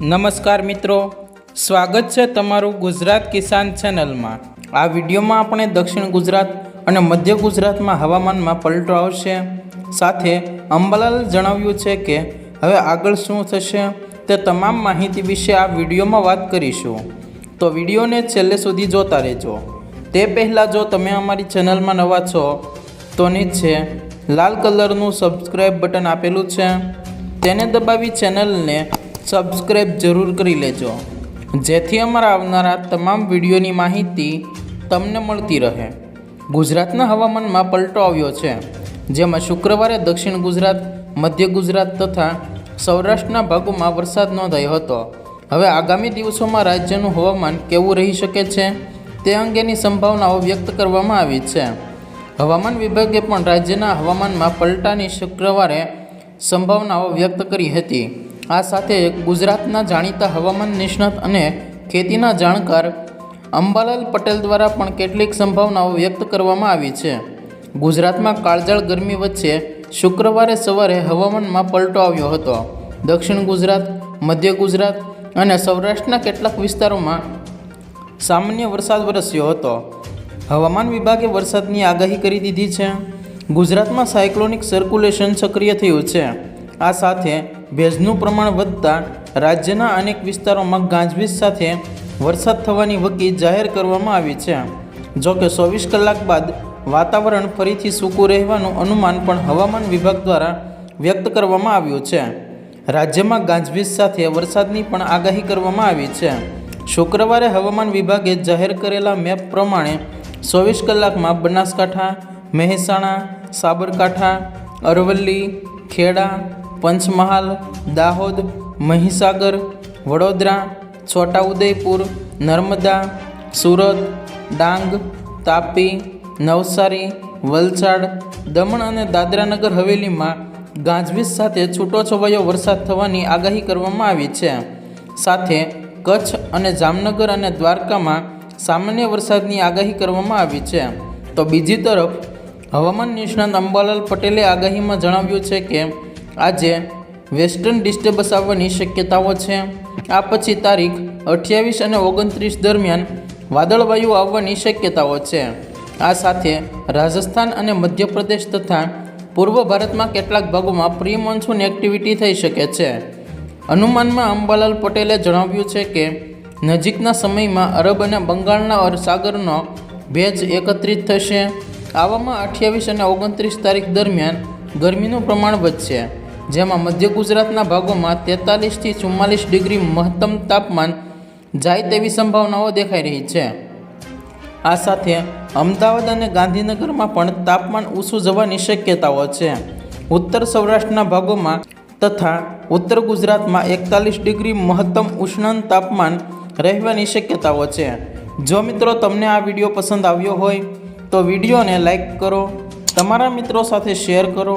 નમસ્કાર મિત્રો. સ્વાગત છે તમારું ગુજરાત કિસાન ચેનલમાં. આ વિડીયોમાં આપણે દક્ષિણ ગુજરાત અને મધ્ય ગુજરાતમાં હવામાનમાં પલટો આવશે. સાથે અંબાલાલ જણાવ્યું છે કે, હવે આગળ શું થશે તે તમામ માહિતી વિશે આ વિડીયોમાં વાત કરીશું. તો વિડીયોને છેલ્લે સુધી જોતા રહેજો. તે પહેલાં જો તમે અમારી ચેનલમાં નવા છો, તો નીચે લાલ કલરનું સબસ્ક્રાઈબ બટન આપેલું છે. તેને દબાવી ચેનલને સબસ્ક્રાઇબ જરૂર કરી લેજો. જેથી અમારા આવનારા તમામ વિડીયોની માહિતી તમને મળતી રહે. ગુજરાતના હવામાનમાં પલટો આવ્યો છે. જેમાં શુક્રવારે દક્ષિણ ગુજરાત, મધ્ય ગુજરાત તથા સૌરાષ્ટ્રના ભાગોમાં વરસાદ નોંધાયો હતો. હવે આગામી દિવસોમાં રાજ્યનું હવામાન કેવું રહી શકે છે તે અંગેની સંભાવનાઓ વ્યક્ત કરવામાં આવી છે. હવામાન વિભાગે પણ રાજ્યના હવામાનમાં પલટાની શુક્રવારે સંભાવનાઓ વ્યક્ત કરી હતી. આ સાથે ગુજરાતના જાણીતા હવામાન નિષ્ણાત અને ખેતીના જાણકાર અંબાલાલ પટેલ દ્વારા પણ કેટલીક સંભાવનાઓ વ્યક્ત કરવામાં આવી છે. ગુજરાતમાં કાળજાળ ગરમી વચ્ચે શુક્રવારે સવારે હવામાનમાં પલટો આવ્યો હતો. દક્ષિણ ગુજરાત, મધ્ય ગુજરાત અને સૌરાષ્ટ્રના કેટલાક વિસ્તારોમાં સામાન્ય વરસાદ વરસ્યો હતો. હવામાન વિભાગે વરસાદની આગાહી કરી દીધી છે. ગુજરાતમાં સાયક્લોનિક સર્ક્યુલેશન સક્રિય થયું છે. આ સાથે ભેજનું પ્રમાણ વધતા રાજ્યના અનેક વિસ્તારોમાં ગાંજવીજ સાથે વરસાદ થવાની વકી જાહેર કરવામાં આવી છે. જોકે ચોવીસ કલાક બાદ વાતાવરણ ફરીથી સૂકું રહેવાનું અનુમાન પણ હવામાન વિભાગ દ્વારા વ્યક્ત કરવામાં આવ્યું છે. રાજ્યમાં ગાજવીજ સાથે વરસાદની પણ આગાહી કરવામાં આવી છે. શુક્રવારે હવામાન વિભાગે જાહેર કરેલા મેપ પ્રમાણે ચોવીસ કલાકમાં બનાસકાંઠા, મહેસાણા, સાબરકાંઠા, અરવલ્લી, ખેડા પંચમહાલ, દાહોદ, મહીસાગર, વડોદરા, છોટાઉદેપુર, નર્મદા, સુરત, ડાંગ, તાપી, નવસારી, વલસાડ, દમણ અને દાદરાનગર હવેલીમાં ગાજવીજ સાથે છૂટોછવાયો વરસાદ થવાની આગાહી કરવામાં આવી છે. સાથે કચ્છ અને જામનગર અને દ્વારકામાં સામાન્ય વરસાદની આગાહી કરવામાં આવી છે. તો બીજી તરફ હવામાન નિષ્ણાત અંબાલાલ પટેલે આગાહીમાં જણાવ્યું છે કે આજે વેસ્ટર્ન ડિસ્ટર્બન્સ આવવાની શક્યતાઓ છે. આ પછી તારીખ અઠ્યાવીસ અને ઓગણત્રીસ દરમિયાન વાદળવાયુ આવવાની શક્યતાઓ છે. આ સાથે રાજસ્થાન અને મધ્યપ્રદેશ તથા પૂર્વ ભારતમાં કેટલાક ભાગોમાં પ્રી મોન્સૂન એક્ટિવિટી થઈ શકે છે. અનુમાનમાં અંબાલાલ પટેલે જણાવ્યું છે કે, નજીકના સમયમાં અરબ અને બંગાળના સાગરનો ભેજ એકત્રિત થશે. આવામાં અઠ્યાવીસ અને ઓગણત્રીસ તારીખ દરમિયાન ગરમીનું પ્રમાણ વધશે. જેમાં મધ્ય ગુજરાતના ભાગોમાં તેતાલીસથી ચુમ્માલીસ ડિગ્રી મહત્તમ તાપમાન જાય તેવી સંભાવનાઓ દેખાઈ રહી છે. આ સાથે અમદાવાદ અને ગાંધીનગરમાં પણ તાપમાન ઊંચું જવાની શક્યતાઓ છે. ઉત્તર સૌરાષ્ટ્રના ભાગોમાં તથા ઉત્તર ગુજરાતમાં એકતાલીસ ડિગ્રી મહત્તમ ઉષ્ણ તાપમાન રહેવાની શક્યતાઓ છે. જો મિત્રો તમને આ વીડિયો પસંદ આવ્યો હોય તો વિડીયોને લાઈક કરો, તમારા મિત્રો સાથે શેર કરો